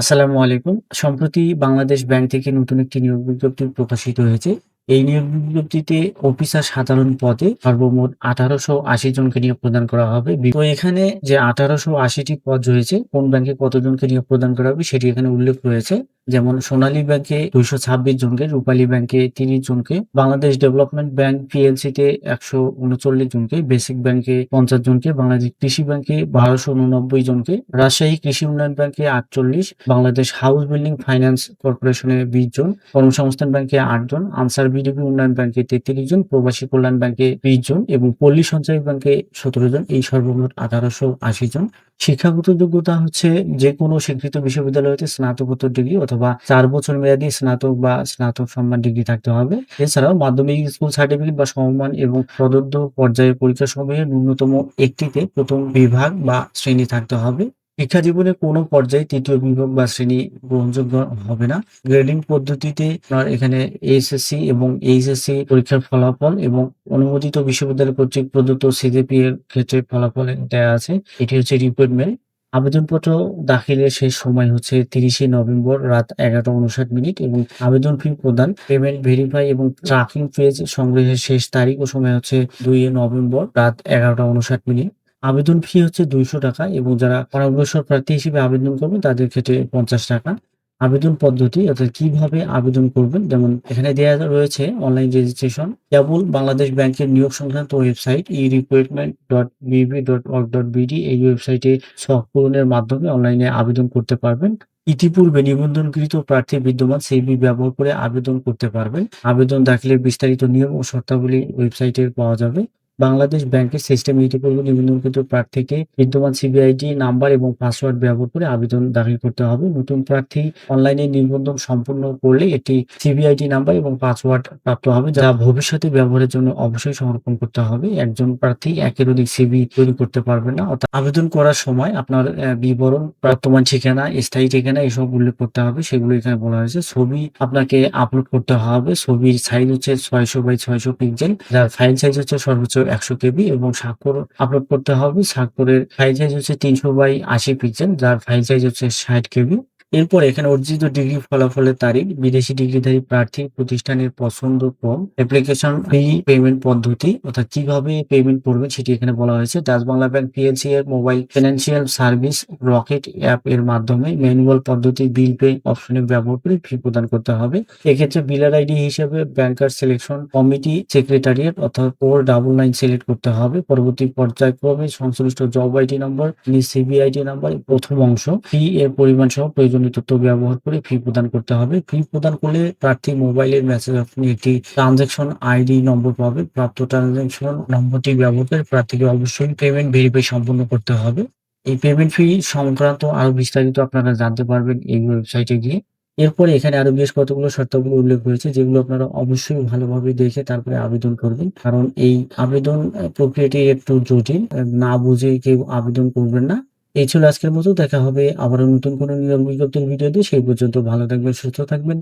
আসসালামু আলাইকুম। সম্প্রতি বাংলাদেশ ব্যাংক থেকে নতুন একটি নিয়োগ বিজ্ঞপ্তি প্রকাশিত হয়েছে। এই নিয়োগ বিজ্ঞপ্তিতে অফিসার সাধারণ পদে সর্বমোট ১৮৮০ জনকে নিয়োগ প্রদান করা হবে। তো এখানে যে আঠারোশো আশিটি পদ রয়েছে, কোন ব্যাংকে কতজনকে নিয়োগ প্রদান করা হবে সেটি এখানে উল্লেখ রয়েছে। যেমন সোনালী ব্যাংকে ২২৬ জনকে, রূপালী ব্যাংকে ৩০ জনকে, বাংলাদেশ ডেভেলপমেন্ট ব্যাংক পিএলসি তে একশো উনচল্লিশ জনকে, বেসিক ব্যাংকে ৫০ জনকে, বাংলাদেশ কৃষি ব্যাংকে ১২৮৯ জনকে, রাজশাহী কৃষি উন্নয়ন ব্যাংকে ৪৮, বাংলাদেশ হাউস বিল্ডিং ফাইন্যান্স কর্পোরেশনে ২০ জন, কর্মসংস্থান ব্যাংকে ৮ জন, আনসার বিডিপি উন্নয়ন ব্যাংকে ৩৩ জন, প্রবাসী কল্যাণ ব্যাংকে ২০ জন এবং পল্লী সঞ্চয় ব্যাংকে ১৭ জন। এই সর্বমোট ১৮৮০ জন। শিক্ষাগত যোগ্যতা হচ্ছে যেকোনো স্বীকৃত বিশ্ববিদ্যালয় হতে স্নাতকোত্তর ডিগ্রি অথবা চার বছর মেয়াদী স্নাতক বা স্নাতক সম্মান ডিগ্রি থাকতে হবে। এছাড়াও মাধ্যমিক স্কুল সার্টিফিকেট বা সমমান এবং প্রদত্ত পর্যায়ের পরীক্ষাসমূহের ন্যূনতম একটিতে প্রথম বিভাগ বা শ্রেণি থাকতে হবে। শিক্ষা জীবনে কোনো পর্যায়ে তৃতীয় বিভাগ বা শ্রেণি গ্রহণযোগ্য হবে না। গ্রেডিং পদ্ধতিতে এখানে এসএসসি এবং এইচএসসি পরীক্ষার ফলাফল এবং অনুমোদিত বিশ্ববিদ্যালয় কর্তৃক প্রদত্ত সিজিপি এর ক্ষেত্রে ফলাফল দেয়া আছে। এটি হচ্ছে রিক্রুটমেন্ট। আবেদনপত্র দাখিলের শেষ সময় হচ্ছে ৩০শে নভেম্বর রাত ১১টা ৫৯ মিনিট এবং আবেদন ফি প্রদান, পেমেন্ট ভেরিফাই এবং ট্রাকিং পেজ সংগ্রহের শেষ তারিখ ও সময় হচ্ছে ২ নভেম্বর রাত ১১টা ৫৯ মিনিট। আবেদন ফি হচ্ছে ৳২০০ এবং যারা অনগ্রসর প্রার্থী হিসেবে আবেদন করবেন তাদের ক্ষেত্রে ৳৫০ আবেদন পদ্ধতি অর্থাৎ কীভাবে আবেদন করবেন, যেমন এখানে দেওয়া রয়েছে অনলাইন রেজিস্ট্রেশন কেবল বাংলাদেশ ব্যাংকের নিয়োগ সংক্রান্ত website e recruitment dot BB dot org dot BD এই ওয়েবসাইটে ছক পূরণের মাধ্যমে অনলাইনে আবেদন করতে পারবেন। ইতিপূর্বে নিবন্ধনকৃত প্রার্থী বিদ্যমান সিভি ব্যবহার করে আবেদন করতে পারবেন। আবেদন দাখিলের বিস্তারিত নিয়ম ও শর্তাবলী ওয়েবসাইটে পাওয়া যাবে। বাংলাদেশ ব্যাংকের সিস্টেমে ইতিপূর্বে নিবন্ধনকৃত প্রার্থীকে বিদ্যমান সিবিআইডি নাম্বার এবং পাসওয়ার্ড ব্যবহার করে আবেদন দাখিল করতে হবে। নতুন প্রার্থী অনলাইনে নিবন্ধন সম্পূর্ণ করলে একটি সিবিআইডি নাম্বার এবং পাসওয়ার্ড প্রাপ্ত হবে যা ভবিষ্যতে ব্যবহারের জন্য অবশ্যই সংরক্ষণ করতে হবে। একজন প্রার্থী একের অধিক সিবি তৈরি করতে পারবে না। অর্থাৎ আবেদন করার সময় আপনার বিবরণ, বর্তমান ঠিকানা, স্থায়ী ঠিকানা এসব উল্লেখ করতে হবে। সেগুলো এখানে বলা হয়েছে। ছবি আপনাকে আপলোড করতে হবে। ছবির সাইজ হচ্ছে ৬০০ বাই ৬০০ পিক্সেল যার ফাইল সাইজ হচ্ছে সর্বোচ্চ ১০০ কেবি এবং স্বাক্ষর আপলোড করতে হবে। স্বাক্ষরের ফাইল সাইজ হচ্ছে ৩০০ বাই ৮০ পিক্সেল যার ফাইল সাইজ হচ্ছে ৬০ কেবি। এরপর এখানে অর্জিত ডিগ্রি ফলাফলের তারিখ, বিদেশি ডিগ্রিধারী প্রার্থী প্রতিষ্ঠানের পছন্দ ক্রম, অ্যাপ্লিকেশন ফি পেমেন্ট পদ্ধতি অর্থাৎ কীভাবে পেমেন্ট করবে সেটি এখানে বলা হয়েছে। ডাচ বাংলা ব্যাংক পিএলসি এর mobile financial service Rocket app এর মাধ্যমে ম্যানুয়াল পদ্ধতি বিল পে অপশনে ব্যবহার করে ফি প্রদান করতে হবে। এক্ষেত্রে বিলার আইডি হিসেবে ব্যাংকার সিলেকশন কমিটি সেক্রেটারিয়েট অর্থাৎ 499 সিলেক্ট করতে হবে। পরবর্তী পর্যায়ক্রমে সংশ্লিষ্ট জব আইডি নম্বর, সিবিআইডি নাম্বার প্রথম অংশ, ফি এর পরিমাণ সহ প্রয়োজনীয় তথ্য ব্যবহার করে ফি প্রদান করতে হবে। ফি প্রদান করলে প্রার্থী মোবাইলের মেসেজ অপশনে একটি ট্রান্সেকশন আইডি নম্বর পাবে। প্রাপ্ত ট্রান্সেকশন নম্বরটি ব্যবহার করে প্রার্থীকে অবশ্যই পেমেন্ট ভেরিফাই সম্পন্ন করতে হবে। এই পেমেন্ট ফি সংক্রান্ত আরও বিস্তারিত আপনারা জানতে পারবেন এই ওয়েবসাইটে গিয়ে। এরপরে এখানে আরও বেশ কতগুলো শর্তাবলী উল্লেখ রয়েছে, যেগুলো আপনারা অবশ্যই ভালোভাবে দেখে তারপরে আবেদন করবেন। কারণ এই আবেদন প্রক্রিয়াটি একটু জটিল। না বুঝে কেউ আবেদন করবেন না। এই ছিল আজকের মতো। দেখা হবে আবারও নতুন কোনো নিয়োগ বিজ্ঞপ্তির ভিডিওতে। সেই পর্যন্ত ভালো থাকবেন, সুস্থ থাকবেন।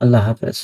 আল্লাহ হাফেজ।